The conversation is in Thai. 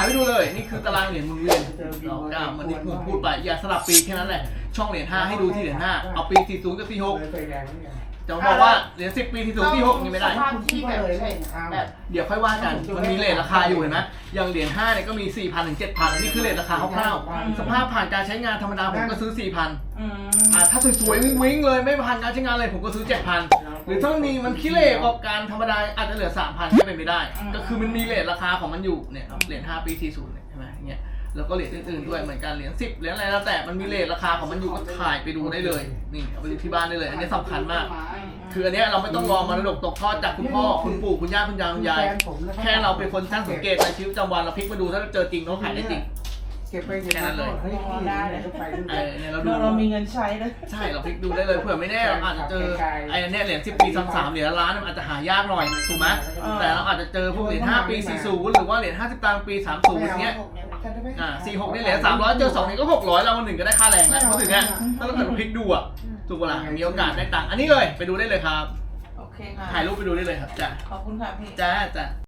ายไปดูเลย นี่คือตารางเหรียญหมุนเวียนดอกเก้าเหมือนที่ผมพูดไป อย่าสลับปีแค่นั้นแหละ ช่องเหรียญห้าให้ดูที่เหรียญห้าเอาปี40กับ46ไฟแดงนี่ไงจะมาบอกว่าเหรียญ10 ปี40ที่6นี่ไม่ได้ สภาพที่แบบเช่นแบบเดี๋ยวค่อยว่ากัน มันมีเลทราคาอยู่เห็นไหมอย่างเหรียญ5เนี่ยก็มี 4,000ถึง7,000 นี่คือเลทราคาคร่าวๆ สภาพผ่านการใช้งานธรรมดาผมก็ซื้อ 4,000 อืมอ่าถ้าสวยๆวิ่งๆเลยไม่ผ่านการใช้งานเลยผมก็ซื้อ 7,000ห รือถ้ามันมีมันขี้เหร่ออกการธรรมดาอาจจะเหลือ3,000ก็เป็นไปได้ก็คือมันมีเลทราคาของมันอยู่เนี่ยครับเหรียญ5ปี40เนี่ยใช่ไหมอย่างเงี้ยแล้วก็เหรียญอื่นๆด้วยเหมือนกันเหรียญ10เหรียญอะไรแล้วแต่มันมีเลทราคาของมันอยู่ก็ถ่ายไปดูได้เลยนี่เอาไปดูที่บ้านได้เลย อันนี้สำคัญมาก คืออันเนี้ยเราไม่ต้องรอมรดกตกทอดจากคุณพ่อคุณปู่คุณย่าคุณยายคุณยาย แค่เราเป็นคนช่างสังเกตในชีวิตประจำวันเราพลิกมาดูถ้าเราเจอจริงเราขายได้จริง เก็บไปเก็บมาเฮ้ยพี่ได้เลยไปดูเออเนี่ยเราดูเราเรามีเงินใช้เลยใช่เราพลิกดูได้เลยเผื่อไม่แน่เราอาจจะเจอไอ้อันเนี้ยเหรียญสิบปีซ้ำๆเหรียญละล้านมันอาจจะหายากหน่อยถูกไหมแต่เราอาจจะเจอพวกเหรียญห้าปีสี่ศูนย์หรือว่าเหรียญห้าสิบตังค์ปีสามศูนย์เงี้ยอ่าสี่หกนี่เหรียญสามร้อยเจอสองนี่ก็หกร้อยเราวันหนึ่งก็ได้ค่าแรงแล้วเพราะถึงเนี้ยถ้าเราเกิดเราพลิกดูอะถูกเวลามีโอกาสได้ตังค์อันนี้เลยไปดูได้เลยครับ โอเคค่ะถ่ายรูปไปดูได้เลยครับจ้ะขอบคุณค่ะพี่ จ้าจ้ะ